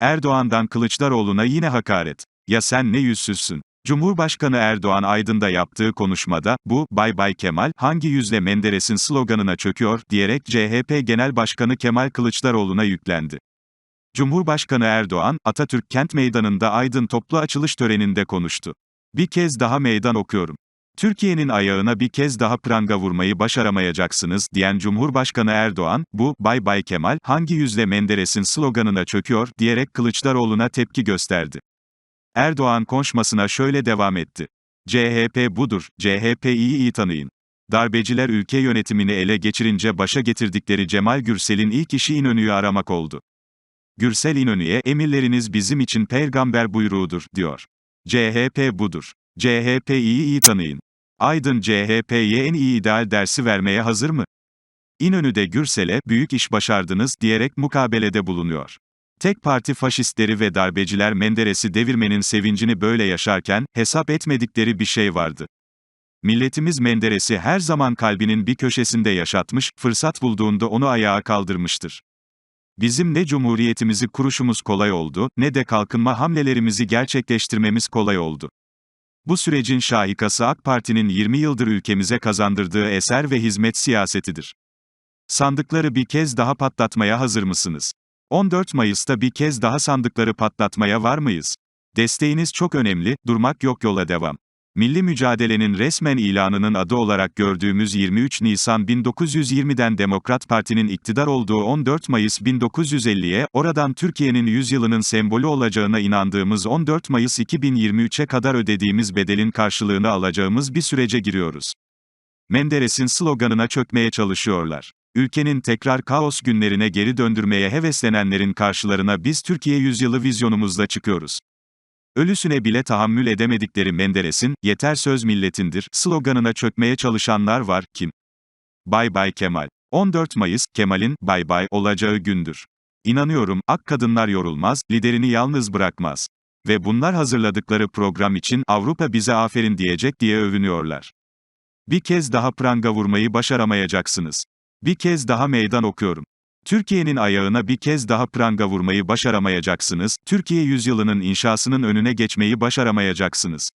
Erdoğan'dan Kılıçdaroğlu'na yine hakaret. Ya sen ne yüzsüzsün? Cumhurbaşkanı Erdoğan Aydın'da yaptığı konuşmada, bu, Bay Bay Kemal, hangi yüzle Menderes'in sloganına çöküyor, diyerek CHP Genel Başkanı Kemal Kılıçdaroğlu'na yüklendi. Cumhurbaşkanı Erdoğan, Atatürk Kent Meydanı'nda Aydın toplu açılış töreninde konuştu. Bir kez daha meydan okuyorum. Türkiye'nin ayağına bir kez daha pranga vurmayı başaramayacaksınız, diyen Cumhurbaşkanı Erdoğan, bu, Bay Bay Kemal, hangi yüzle Menderes'in sloganına çöküyor, diyerek Kılıçdaroğlu'na tepki gösterdi. Erdoğan konuşmasına şöyle devam etti. CHP budur, CHP'yi iyi tanıyın. Darbeciler ülke yönetimini ele geçirince başa getirdikleri Cemal Gürsel'in ilk işi İnönü'yü aramak oldu. Gürsel İnönü'ye, emirleriniz bizim için peygamber buyruğudur, diyor. CHP budur. CHP'yi iyi tanıyın. Aydın CHP'ye en iyi ideal dersi vermeye hazır mı? İnönü'de Gürsel'e, büyük iş başardınız, diyerek mukabelede bulunuyor. Tek parti faşistleri ve darbeciler Menderes'i devirmenin sevincini böyle yaşarken, hesap etmedikleri bir şey vardı. Milletimiz Menderes'i her zaman kalbinin bir köşesinde yaşatmış, fırsat bulduğunda onu ayağa kaldırmıştır. Bizim ne cumhuriyetimizi kuruşumuz kolay oldu, ne de kalkınma hamlelerimizi gerçekleştirmemiz kolay oldu. Bu sürecin şahikası AK Parti'nin 20 yıldır ülkemize kazandırdığı eser ve hizmet siyasetidir. Sandıkları bir kez daha patlatmaya hazır mısınız? 14 Mayıs'ta bir kez daha sandıkları patlatmaya var mıyız? Desteğiniz çok önemli, durmak yok yola devam. Milli mücadelenin resmen ilanının adı olarak gördüğümüz 23 Nisan 1920'den Demokrat Parti'nin iktidar olduğu 14 Mayıs 1950'ye, oradan Türkiye'nin yüzyılının sembolü olacağına inandığımız 14 Mayıs 2023'e kadar ödediğimiz bedelin karşılığını alacağımız bir sürece giriyoruz. Menderes'in sloganına çökmeye çalışıyorlar. Ülkenin tekrar kaos günlerine geri döndürmeye heveslenenlerin karşılarına biz Türkiye yüzyılı vizyonumuzla çıkıyoruz. Ölüsüne bile tahammül edemedikleri Menderes'in, yeter söz milletindir, sloganına çökmeye çalışanlar var, kim? Bay Bay Kemal. 14 Mayıs, Kemal'in, bay bay, olacağı gündür. İnanıyorum, ak kadınlar yorulmaz, liderini yalnız bırakmaz. Ve bunlar hazırladıkları program için, Avrupa bize aferin diyecek diye övünüyorlar. Bir kez daha pranga vurmayı başaramayacaksınız. Bir kez daha meydan okuyorum. Türkiye'nin ayağına bir kez daha pranga vurmayı başaramayacaksınız, Türkiye yüzyılının inşasının önüne geçmeyi başaramayacaksınız.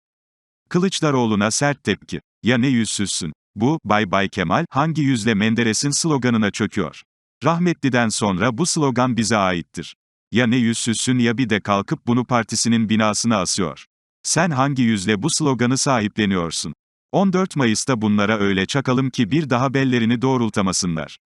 Kılıçdaroğlu'na sert tepki. Ya ne yüzsüzsün? Bu, Bay Bay Kemal, hangi yüzle Menderes'in sloganına çöküyor? Rahmetli'den sonra bu slogan bize aittir. Ya ne yüzsüzsün ya bir de kalkıp bunu partisinin binasına asıyor. Sen hangi yüzle bu sloganı sahipleniyorsun? 14 Mayıs'ta bunlara öyle çakalım ki bir daha bellerini doğrultamasınlar.